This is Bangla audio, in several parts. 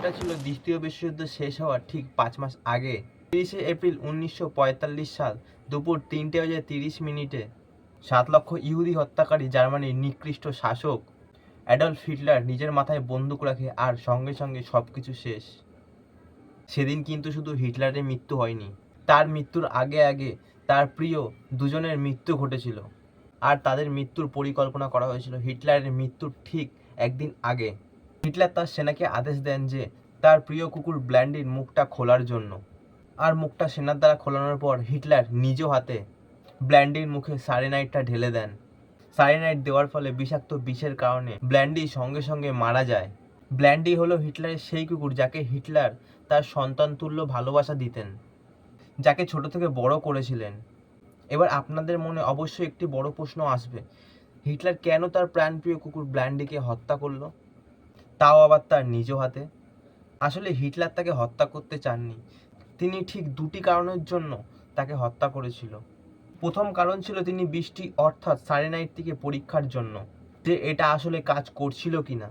সময়টা ছিল দ্বিতীয় বিশ্বযুদ্ধ শেষ হওয়ার ঠিক পাঁচ মাস আগে। তিরিশে এপ্রিল উনিশশো পঁয়তাল্লিশ সাল দুপুর তিনটে বাজে তিরিশ মিনিটে সাত লক্ষ ইহুদি হত্যাকারী জার্মানির নিকৃষ্ট শাসক অ্যাডলফ হিটলার নিজের মাথায় বন্দুক রাখে আর সঙ্গে সঙ্গে সব কিছু শেষ। সেদিন কিন্তু শুধু হিটলারের মৃত্যু হয়নি, তার মৃত্যুর আগে আগে তার প্রিয় দুজনের মৃত্যু ঘটেছিল। আর তাদের মৃত্যুর পরিকল্পনা করা হয়েছিল হিটলারের মৃত্যুর ঠিক একদিন আগে। হিটলার তার সেনাকে আদেশ দেন যে তার প্রিয় কুকুর ব্ল্যান্ডির মুখটা খোলার জন্য। আর মুখটা সেনার দ্বারা খোলানোর পর হিটলার নিজ হাতে ব্ল্যান্ডির মুখে সারেনাইটটা ঢেলে দেন। সারেনাইট দেওয়ার ফলে বিষাক্ত বিষের কারণে ব্ল্যান্ডি সঙ্গে সঙ্গে মারা যায়। ব্ল্যান্ডি হলো হিটলারের সেই কুকুর যাকে হিটলার তার সন্তান তুল্য ভালোবাসা দিতেন, যাকে ছোট থেকে বড় করেছিলেন। এবার আপনাদের মনে অবশ্যই একটি বড় প্রশ্ন আসবে, হিটলার কেন তার প্রাণপ্রিয় কুকুর ব্ল্যান্ডিকে হত্যা করল? তাও আবার তার নিজ হাতে। আসলে হিটলার তাকে হত্যা করতে চাননি। তিনি ঠিক দুটি কারণের জন্য তাকে হত্যা করেছিল। প্রথম কারণ ছিল তিনি বৃষ্টি অর্থাৎ সাড়ে নাইট সারেনাইটটিকে পরীক্ষার জন্য। যে এটা আসলে কাজ করছিল কি না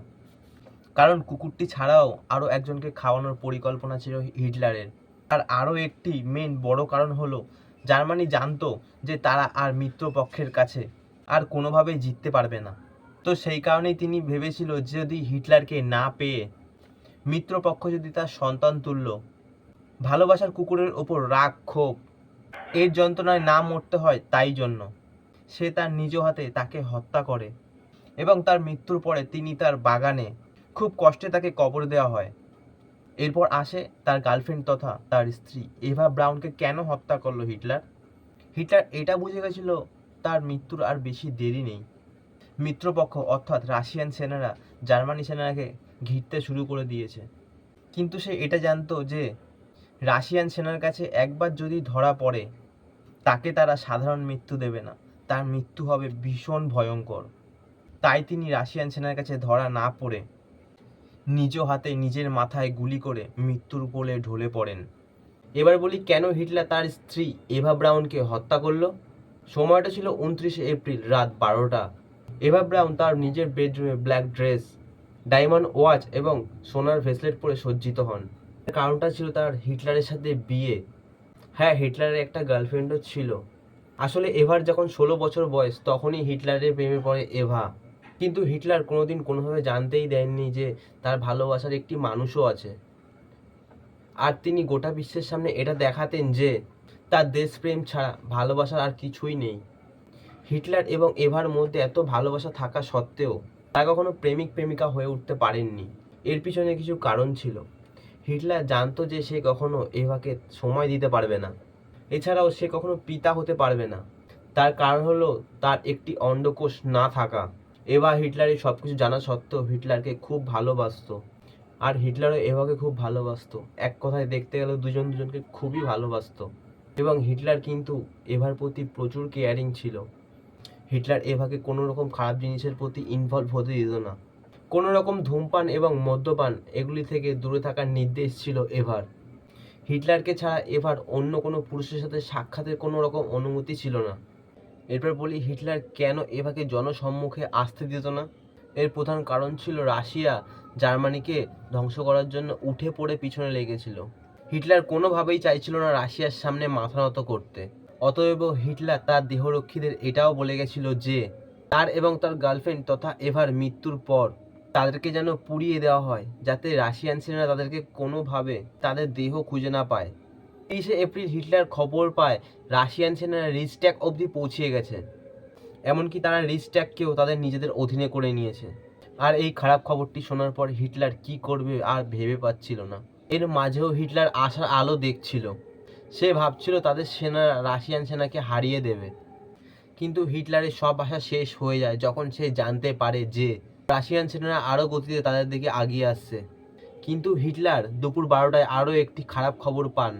কারণ কুকুরটি ছাড়াও আরও একজনকে খাওয়ানোর পরিকল্পনা ছিল হিটলারের। আর আরও একটি মেন বড় কারণ হলো, জার্মানি জানতো যে তারা আর মিত্রপক্ষের কাছে আর কোনোভাবেই জিততে পারবে না। তো সেই কারণেই তিনি ভেবেছিল যদি হিটলারকে না পেয়ে মিত্রপক্ষ যদি তার সন্তান তুল্য, ভালোবাসার কুকুরের ওপর রাগ, ক্ষোভ, এর যন্ত্রণায় না মরতে হয় তাই জন্য সে তার নিজ হাতে তাকে হত্যা করে এবং তার মৃত্যুর পরে তিনি তার বাগানে খুব কষ্টে তাকে কবর দেওয়া হয়। এরপর আসে তার গার্লফ্রেন্ড তথা তার স্ত্রী। এভা ব্রাউনকে কেন হত্যা করল হিটলার? হিটলার এটা বুঝে গেছিল তার মৃত্যুর আর বেশি দেরি নেই। মিত্রপক্ষ অর্থাৎ রাশিয়ান সেনারা জার্মানি সেনাকে ঘিরতে শুরু করে দিয়েছে। কিন্তু সে এটা জানতো যে রাশিয়ান সেনার কাছে একবার যদি ধরা পড়ে, তাকে তারা সাধারণ মৃত্যু দেবে না। তার মৃত্যু হবে ভীষণ ভয়ঙ্কর। তাই তিনি রাশিয়ান সেনার কাছে ধরা না পড়ে নিজ হাতে নিজের মাথায় গুলি করে মৃত্যুর কোলে ঢলে পড়েন। এবার বলি, কেন হিটলার তার স্ত্রী এভা ব্রাউনকে হত্যা করল? সময়টা ছিল উনত্রিশে এপ্রিল, রাত বারোটা। এভা ব্রাউন তার নিজের বেডরুমে ব্ল্যাক ড্রেস, ডায়মন্ড ওয়াচ এবং সোনার ভেসলেট পরে সজ্জিত হন। কারণটা ছিল তার হিটলারের সাথে বিয়ে। হ্যাঁ হিটলারের একটা গার্লফ্রেন্ডও ছিল। আসলে এভার যখন ষোলো বছর বয়স, তখনই হিটলারের প্রেমে পড়ে এভা। কিন্তু হিটলার কোনোদিন কোনোভাবে জানতেই দেননি যে তার ভালোবাসার একটি মানুষও আছে। আর তিনি গোটা বিশ্বের সামনে এটা দেখাতেন যে তার দেশপ্রেম ছাড়া ভালোবাসার আর কিছুই নেই। হিটলার এবং এভার মধ্যে এত ভালোবাসা থাকা সত্ত্বেও তারা কখনো প্রেমিক, প্রেমিকা হয়ে উঠতে পারেননি। এর পিছনে কিছু কারণ ছিল। হিটলার জানতো যে সে কখনো এভাকে সময় দিতে পারবে না। এছাড়াও সে কখনো পিতা হতে পারবে না। তার কারণ হলো তার একটি অন্ডকোষ না থাকা। এভা হিটলারের সব কিছু জানা সত্ত্বেও হিটলারকে খুব ভালোবাসতো। আর হিটলারও এভাকে খুব ভালোবাসতো। এক কথায় দেখতে গেলে দুজন দুজনকে খুবই ভালোবাসতো। এবং হিটলার কিন্তু এভার প্রতি প্রচুর কেয়ারিং ছিল। হিটলার এভাকে কোনো রকম খারাপ জিনিসের প্রতি ইনভলভ হতে দিত না। কোনো রকম ধূমপান এবং মদ্যপান এগুলি থেকে দূরে থাকার নির্দেশ ছিল এভার। হিটলারকে ছাড়া এভার অন্য কোনো পুরুষের সাথে সাক্ষাতের কোনো রকম অনুমতি ছিল না। এরপর বলি, হিটলার কেন এভাকে জনসম্মুখে আসতে দিত না? এর প্রধান কারণ ছিল রাশিয়া, জার্মানিকে ধ্বংস করার জন্য উঠে পড়ে পিছনে লেগেছিল। হিটলার কোনোভাবেই চাইছিল না রাশিয়ার সামনে মাথা নত করতে। অতএব হিটলার তার দেহরক্ষীদের এটাও বলে গেছিল যে, তার এবং তার গার্লফ্রেন্ড তথা এভার মৃত্যুর পর তাদেরকে যেন পুড়িয়ে দেওয়া হয়, যাতে রাশিয়ান সেনারা তাদেরকে কোনোভাবে তাদের দেহ খুঁজে না পায়। তেইশে এপ্রিল হিটলার খবর পায়, রাশিয়ান সেনারা রিস্ট্যাক অবধি পৌঁছে গেছে। এমনকি তারা রিস্ট্যাককেও তাদের নিজেদের অধীনে করে নিয়েছে। আর এই খারাপ খবরটি শোনার পর হিটলার কি করবে আর ভেবে পাচ্ছিল না। এর মাঝেও হিটলার আশার আলো দেখছিল। সে ভাবছিল তাদের সেনা, রাশিয়ান সেনাকে হারিয়ে দেবে। কিন্তু হিটলারের সব আশা শেষ হয়ে যায় যখন সে জানতে পারে যে রাশিয়ান সেনারা আরও গতিতে তাদের দিকে আগিয়ে আসছে। কিন্তু হিটলার দুপুর বারোটায় আরও একটি খারাপ খবর পান।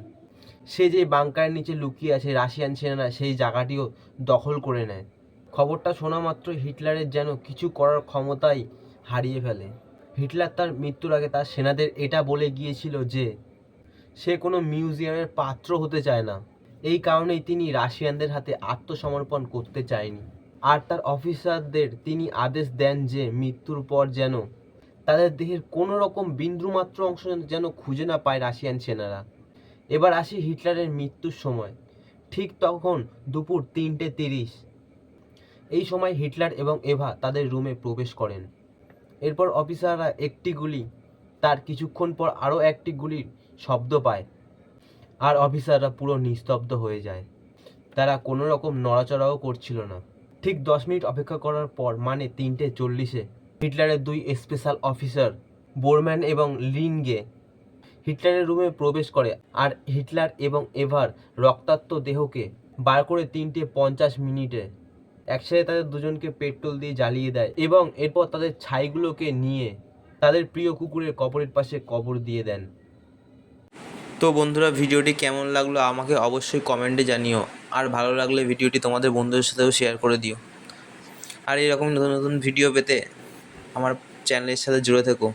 সে যে বাংকারের নিচে লুকিয়ে আছে রাশিয়ান সেনারা, সেই জায়গাটিও দখল করে নেয়। খবরটা শোনা মাত্র হিটলারের যেন কিছু করার ক্ষমতাই হারিয়ে ফেলে। হিটলার তার মৃত্যুর আগে তার সেনাদের এটা বলে গিয়েছিল যে সে কোনো মিউজিয়ামের পাত্র হতে চায় না। এই কারণেই তিনি রাশিয়ানদের হাতে আত্মসমর্পণ করতে চায়নি। আর তার অফিসারদের তিনি আদেশ দেন যে মৃত্যুর পর যেন তাদের দেহের কোনো রকম বিন্দুমাত্র অংশ যেন খুঁজে না পায় রাশিয়ান সেনারা। এবার আসি হিটলারের মৃত্যুর সময়। ঠিক তখন দুপুর তিনটে তিরিশ। এই সময় হিটলার এবং এভা তাদের রুমে প্রবেশ করেন। এরপর অফিসাররা একটি গুলি তার কিছুক্ষণ পর আরও একটি গুলির শব্দ পায় আর অফিসাররা পুরো নিস্তব্ধ হয়ে যায়। তারা কোনো রকম নড়াচড়াও করছিল না। ঠিক দশ মিনিট অপেক্ষা করার পর মানে তিনটে চল্লিশে হিটলারের দুই স্পেশাল অফিসার বোরম্যান এবং লিনগে হিটলারের রুমে প্রবেশ করে আর হিটলার এবং এভার রক্তাক্ত দেহকে বার করে তিনটে পঞ্চাশ মিনিটে একসাথে তাদের দুজনকে পেট্রোল দিয়ে জ্বালিয়ে দেয় এবং এরপর তাদের ছাইগুলোকে নিয়ে তাদের প্রিয় কুকুরের কবরের পাশে কবর দিয়ে দেন। তো বন্ধুরা, ভিডিওটি কেমন লাগল আমাকে অবশ্যই কমেন্টে জানিও। আর ভালো লাগলে ভিডিওটি তোমাদের বন্ধুদের সাথেও শেয়ার করে দিও। আর এরকম নতুন নতুন ভিডিও পেতে আমার চ্যানেলের সাথে জুড়ে থেকো।